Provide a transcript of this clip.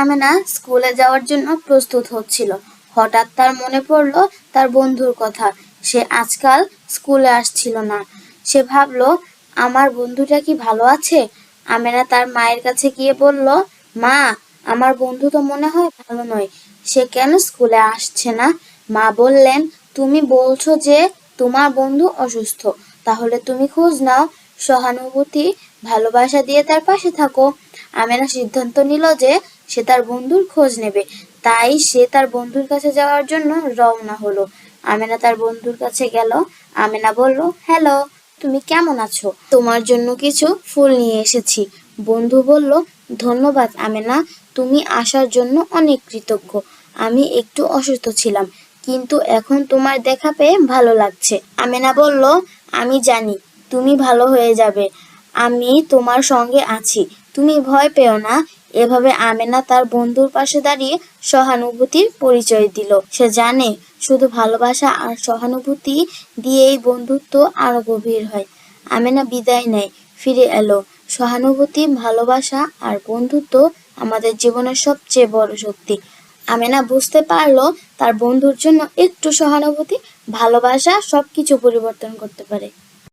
আমেনা স্কুলে যাওয়ার জন্য প্রস্তুত হচ্ছিল। হঠাৎ তার মনে পড়ল তার বন্ধুর কথা। সে আজকাল স্কুলে আসছিল না। সে ভাবলো, আমার বন্ধুটা কি ভালো আছে? আমেনা তার মায়ের কাছে গিয়ে বলল, মা, আমার বন্ধু তো মনে হয় ভালো নয়। সে কেন স্কুলে আসছে না? মা বললেন, তুমি বলছো যে তোমার বন্ধু অসুস্থ। তাহলে তুমি খোঁজ নাও। সহানুভূতি, ভালোবাসা দিয়ে তার পাশে থাকো। আমেনা সিদ্ধান্ত নিল যে সে তার বন্ধুর খোঁজ নেবে। তাই সে তার বন্ধুর কাছে যাওয়ার জন্য রওনা হলো। আমেনা তার বন্ধুর কাছে গেল। আমেনা বলল, হ্যালো, তুমি কেমন আছো? তোমার জন্য কিছু ফুল নিয়ে এসেছি। বন্ধু বলল, ধন্যবাদ আমেনা, তুমি আসার জন্য অনেক কৃতজ্ঞ। আমি একটু অসুস্থ ছিলাম, কিন্তু এখন তোমার দেখা পেয়ে ভালো লাগছে। আমেনা বলল, আমি জানি, তুমি ভালো হয়ে যাবে। আমি তোমার সঙ্গে আছি। তুমি ভয় পেও না। এভাবে আমেনা তার বন্ধুর পাশে দাঁড়িয়ে সহানুভূতির পরিচয় দিল। সে জানে শুধু ভালোবাসা আর সহানুভূতি দিয়েই বন্ধুত্ব আরও গভীর হয়। আমেনা বিদায় নেয়, ফিরে এলো। সহানুভূতি, ভালোবাসা আর বন্ধুত্ব আমাদের জীবনের সবচেয়ে বড় শক্তি। আমেনা বুঝতে পারল তার বন্ধুর জন্য একটু সহানুভূতি, ভালোবাসা সবকিছু পরিবর্তন করতে পারে।